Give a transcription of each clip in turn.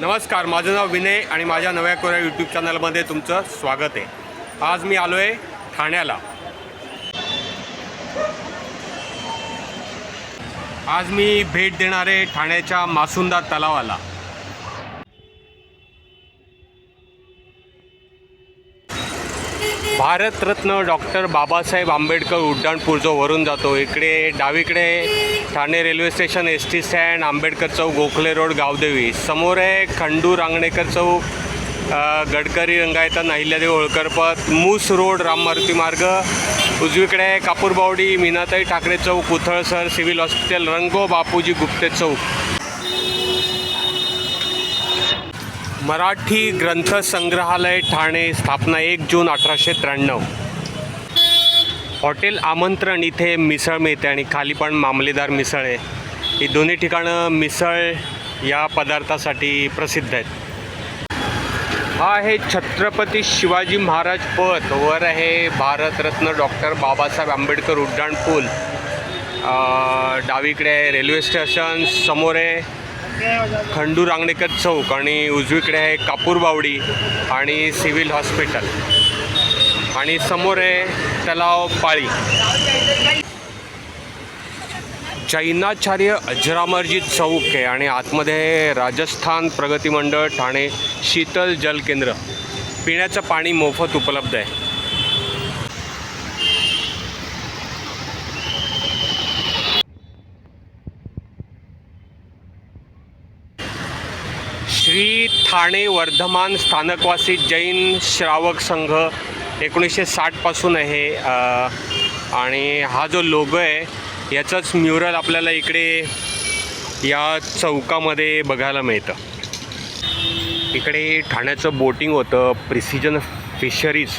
नमस्कार माझं नाव विनय आणि माझ्या नव्या कोऱ्या यूट्यूब चॅनलमध्ये तुमचं स्वागत आहे. आज मी आलो आहे ठाण्याला. आज मी भेट देणार आहे ठाण्याच्या मासुंदा तलावाला. भारतरत्न डॉक्टर बाबासाहेब आंबेडकर उड्डाणपूर जो वरून जातो. इकडे डावीकडे Thane railway station S T stand Ambedkar Chowk Gokhale road Gavdevi. समोर आहे खंडू रांगणेकर चौक गडकरी रंगायतन अहिल्यादेवी होळकरपत मूस रोड राममारुती मार्ग. उजवीकडे आहे कापूरबावडी मीनाताई ठाकरे चौक उथळसर सिव्हिल हॉस्पिटल रंगो बापूजी गुप्ते चौक. मराठी ग्रंथ संग्रहालय ठाणे स्थापना एक जून अठराशे त्र्याण्णव. हॉटेल आमंत्रण इथे मिसळ मिळते आणि खाली पण मामलेदार मिसळ आहे. ही दोन्ही ठिकाणं मिसळ या पदार्थासाठी प्रसिद्ध आहेत. हा आहे छत्रपती शिवाजी महाराज पथ. वर आहे भारतरत्न डॉक्टर बाबासाहेब आंबेडकर उड्डाण पूल. डावीकडे रेल्वे स्टेशन समोर आहे खंडू रांगणेकर चौक आणि उजवीकडे आहे कापूरबावडी आणि सिव्हिल हॉस्पिटल. आणि समोर आहे तलाव पाळी. जैनाचार्य अजरामरजी चौक आहे आणि आतमध्ये राजस्थान प्रगती मंडळ ठाणे शीतल जल केंद्र. पिण्याचं पाणी मोफत उपलब्ध आहे. श्री ठाणे वर्धमान स्थानकवासी जैन श्रावक संघ एकोणीसशे साठपासून आहे. आणि हा जो लोगो आहे याचंच म्युरल आपल्याला इकडे या चौकामध्ये बघायला मिळतं. इकडे ठाण्याचं बोटिंग होतं प्रिसिजन फिशरीज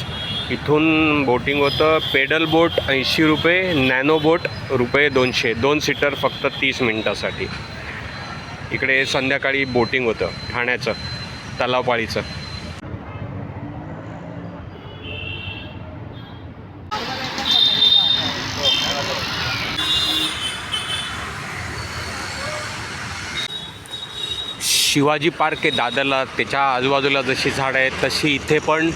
इथून बोटिंग होतं पेडल बोट ऐंशी रुपये नॅनो बोट रुपये दोनशे. दोन सीटर फक्त तीस मिनटासाठी. इकडे संध्याकाळी बोटिंग होतं ठाण्याचं तलावपाळीचं. शिवाजी पार्क आहे दादरला त्याच्या आजूबाजूला जशी झाडं आहेत तशी इथे पण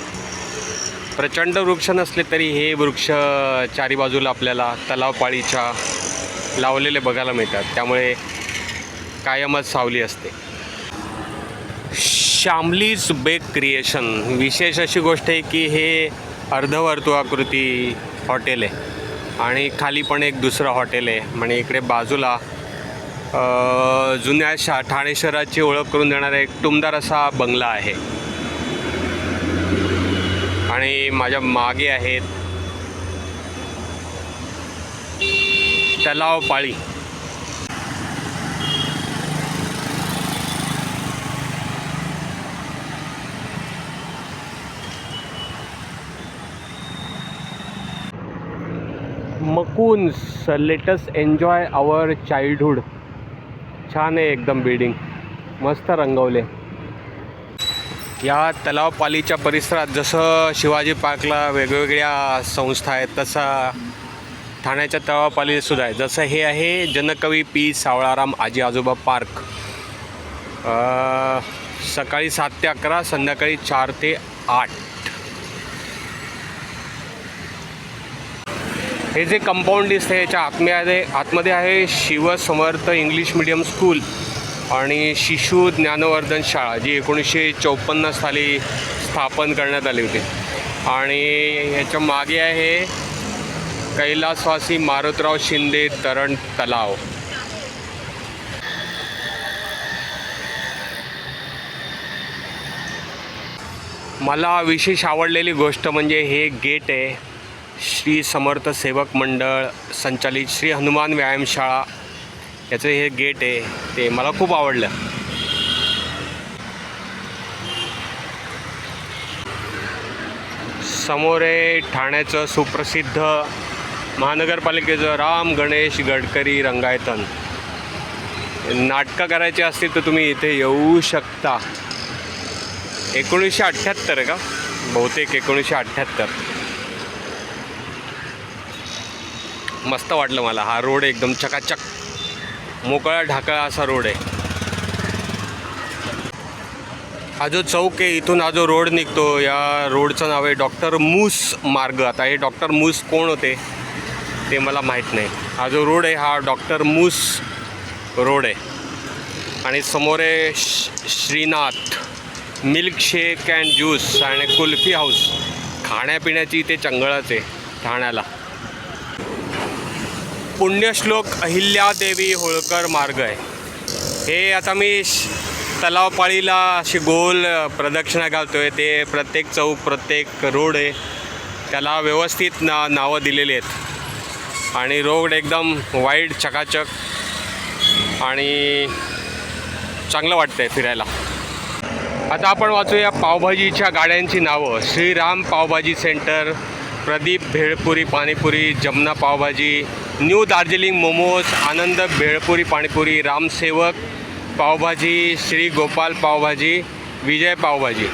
प्रचंड वृक्ष नसले तरी हे वृक्ष चारी बाजूला आपल्याला तलावपाळीच्या लावलेले बघायला मिळतात. त्यामुळे कायमच सावली असते. Shamlee's bake creation. विशेष अशी गोष्ट आहे की हे अर्धवर्तुळाकृती हॉटेल आहे. आणि खाली पण एक दुसरं हॉटेल आहे. म्हणजे इकडे बाजूला जुन्या शा ठाणे शहराची ओळख करून देणारा एक टुमदार असा बंगला आहे. आणि माझ्या मागे आहेत तलाव पाळी. मकून्स लेटस एन्जॉय आवर चाइल्डहुड छान आहे एकदम बिल्डिंग मस्त रंगवले. या तलावपालीच्या परिसरात जसं शिवाजी पार्कला वेगवेगळ्या संस्था आहेत तसा ठाण्याच्या तलावपालीसुद्धा आहे. जसं हे आहे जनकवी पी. सावळाराम आजी आजोबा पार्क. सकाळी सात ते अकरा संध्याकाळी चार ते आठ. हे जे कंपाऊंड दिसतं याच्या आतमध्ये आतमध्ये आहे शिवसमर्थ इंग्लिश मिडियम स्कूल आणि शिशु ज्ञानवर्धन शाळा जी एकोणीसशे चौपन्न साली स्थापन करण्यात आली होती. आणि याच्या मागे आहे कैलासवासी मारुतराव शिंदे तरण तलाव. मला विशेष आवडलेली गोष्ट म्हणजे हे गेट आहे. श्री समर्थ सेवक मंडळ संचालित श्री हनुमान व्यायामशाळा याचं हे गेट आहे ते मला खूप आवडलं. समोर आहे ठाण्याचं सुप्रसिद्ध महानगरपालिकेचं राम गणेश गडकरी रंगायतन. नाटकं करायची असतील तर तुम्ही इथे येऊ शकता. एकोणीसशे अठ्ठ्याहत्तर आहे का? बहुतेक एकोणीसशे अठ्ठ्याहत्तर. मस्त वाटलं मला. हा रोड एकदम चकाचक. मोकळा ढाकळा असा रोड आहे. हा जो चौक आहे इथून हा जो रोड निघतो या रोडचं नाव आहे डॉक्टर मूस मार्ग. आता हे डॉक्टर मूस कोण होते ते मला माहीत नाही. हा जो रोड आहे हा डॉक्टर मूस रोड आहे. आणि समोर आहे श- Shrinath milk shake and juice आणि कुल्फी हाऊस. खाण्यापिण्याची इथे चंगळच आहे ठाण्याला. पुण्यश्लोक अहिल्यादेवी होळकर मार्ग आहे. हे आता मी श- तलावपाळीला अशी गोल प्रदक्षिणा घालतो आहे ते प्रत्येक चौक प्रत्येक रोड आहे. त्याला व्यवस्थित ना नावं दिलेली आहेत. आणि रोड एकदम वाईड चकाचक आणि चांगलं वाटतं आहे फिरायला. आता आपण वाचूया पावभाजीच्या गाड्यांची नावं. श्रीराम पावभाजी सेंटर. प्रदीप भेळपुरी पाणीपुरी जमना पावभाजी न्यू दार्जिलिंग मोमोज आनंद भेळपुरी पाणीपुरी रामसेवक पावभाजी श्री गोपाल पावभाजी विजय पावभाजी.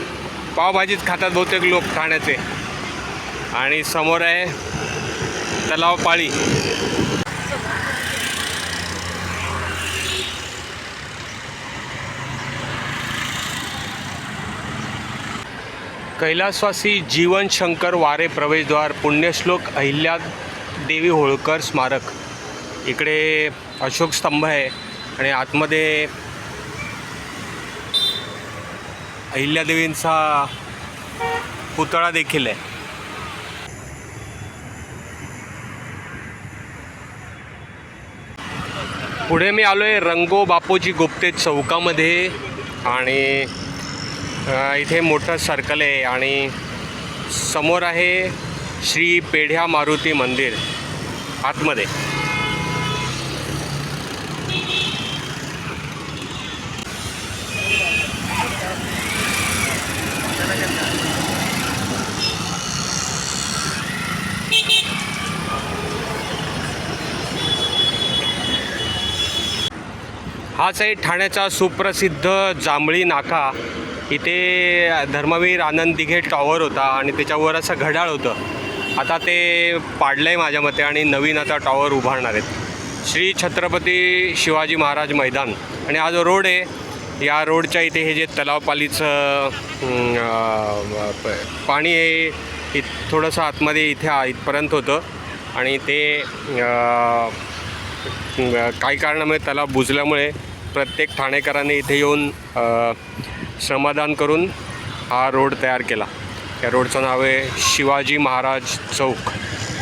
पावभाजीच खातात बहुतेक लोक ठाण्याचे आणि समोर आहे तलाव पाळी. कैलासवासी जीवन शंकर वारे प्रवेशद्वार पुण्यश्लोक अहिल्या देवी होळकर स्मारक. इकडे अशोक स्तंभ आहे आणि आतमध्ये अहिल्यादेवींचा पुतळा देखील आहे. पुढे मी आलो आहे रंगो बापूजी गुप्ते चौकामध्ये आणि इथे मोठं सर्कल आहे आणि समोर आहे श्री पेढ्या मारुती मंदिर आतमध्ये. हाच आहे ठाण्याचा सुप्रसिद्ध जांभळी नाका. इथे धर्मवीर आनंद दिघे टॉवर होता आणि त्याच्यावर असं घड्याळ होतं. आता ते पाडलं आहे माझ्या मते आणि नवीन आता टॉवर उभारणार आहेत. श्री छत्रपती शिवाजी महाराज मैदान. आणि हा जो रोड आहे या रोडच्या इथे हे जे तलावपालीचं पाणी आहे इत थोडंसं आतमध्ये इथे इथपर्यंत होतं. आणि ते काही कारणामुळे तलाव बुजल्यामुळे प्रत्येक ठाणेकरांनी इथे येऊन श्रमदान करून हा रोड तयार केला. या रोडचं नाव आहे शिवाजी महाराज चौक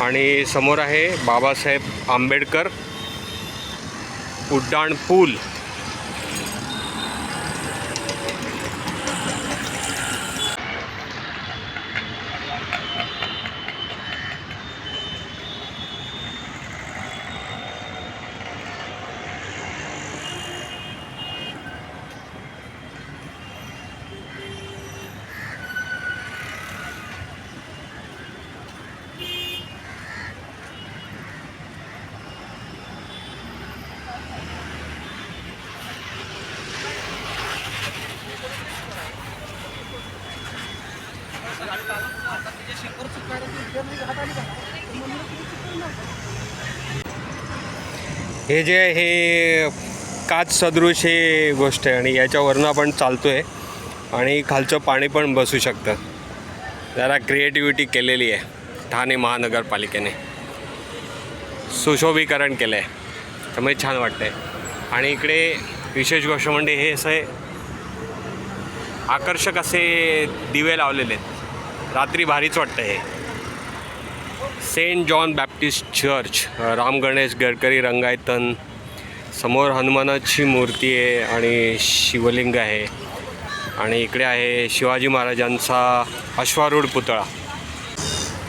आणि समोर आहे बाबासाहेब आंबेडकर उड्डाण पूल. हे जे आहे हे काच सदृश हे गोष्ट आहे आणि याच्यावरनं आपण चालतो आहे आणि खालचं पाणी पण बसू शकतं. जरा क्रिएटिव्हिटी केलेली आहे ठाणे महानगरपालिकेने. सुशोभीकरण केलं आहे त्यामुळे छान वाटतं आहे आणि इकडे विशेष गोष्ट म्हणजे हे असे आकर्षक असे दिवे लावलेले आहेत. रात्री भारीच वाटतं हे. Saint John Baptist church Ram Ganesh Gadkari Rangayatan. समोर हनुमानाची मूर्ती आहे आणि शिवलिंग आहे. आणि इकडे आहे शिवाजी महाराजांचा अश्वारूढ पुतळा.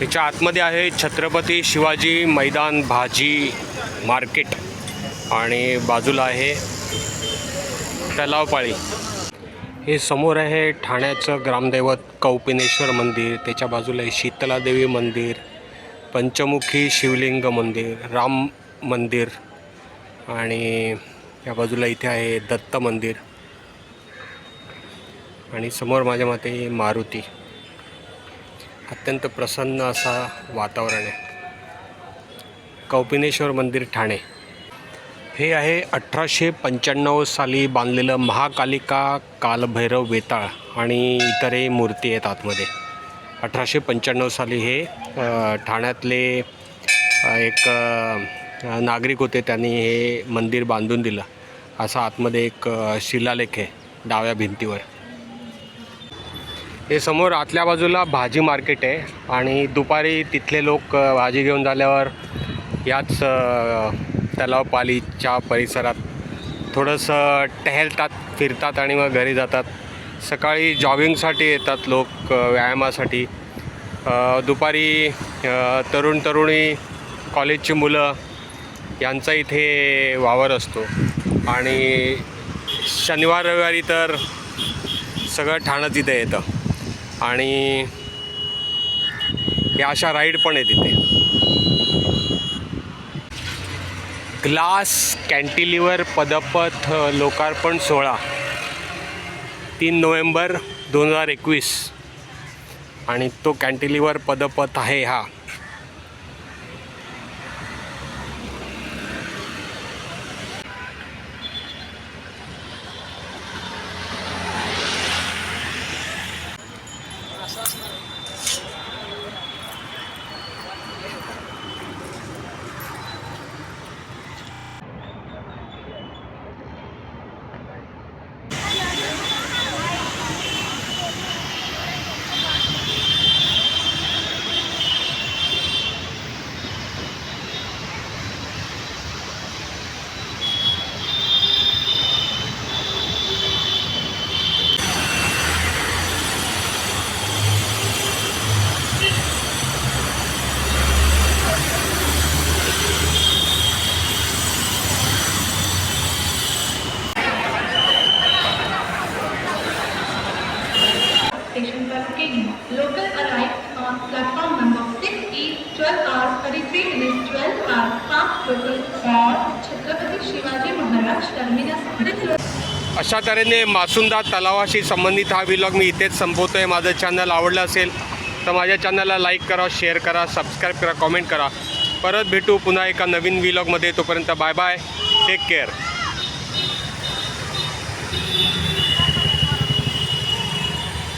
याच्या आतमध्ये आहे छत्रपती शिवाजी मैदान भाजी मार्केट. आणि बाजूला आहे तलावपाळी हे समोर आहे ठाण्याचं ग्रामदैवत कौपिनेश्वर मंदिर. त्याच्या बाजूला आहे शीतलादेवी मंदिर. पंचमुखी शिवलिंग मंदिर राम मंदिर आणि या बाजूला इथे आहे दत्त मंदिर. आणि समोर माझ्या मते मारुती. अत्यंत प्रसन्न असा वातावरण आहे. कौपिनेश्वर मंदिर ठाणे. हे आहे अठराशे पंच्याण्णव साली बांधलेलं महाकालिका कालभैरव वेताळ आणि इतरही मूर्ती आहेत आतमध्ये. अठराशे पंच्याण्णव साली हे ठाण्यातले एक नागरिक होते त्यांनी हे मंदिर बांधून दिलं. असा आतमध्ये एक शिलालेख आहे डाव्या भिंतीवर. हे समोर आतल्या बाजूला भाजी मार्केट आहे आणि दुपारी तिथले लोक भाजी घेऊन झाल्यावर याच तलावपालीच्या परिसरात थोडंसं टहलतात फिरतात आणि मग घरी जातात. सकाळी जॉगिंगसाठी येतात लोक व्यायामासाठी. दुपारी तरुण तरुणी कॉलेजची मुलं यांचा इथे वावर असतो. आणि शनिवार रविवारी तर सगळं ठाणं तिथे येतं. आणि या अशा राईड पण आहे तिथे. ग्लास कॅन्टिलिव्हर पदपथ लोकार्पण सोहळा. तीन नोव्हेंबर दोन हजार एकवीस. आणि तो कॅन्टिलिव्हर पदपथ आहे हा. अशा तऱ्हेने मासुंदा तलावाशी संबंधित हा विलॉग मी इथेच संपवतो आहे माझं चॅनल आवडलं असेल तर माझ्या चॅनलला लाईक करा शेअर करा सबस्क्राईब करा कॉमेंट करा. परत भेटू पुन्हा एका नवीन विलॉगमध्ये तोपर्यंत बाय बाय टेक केअर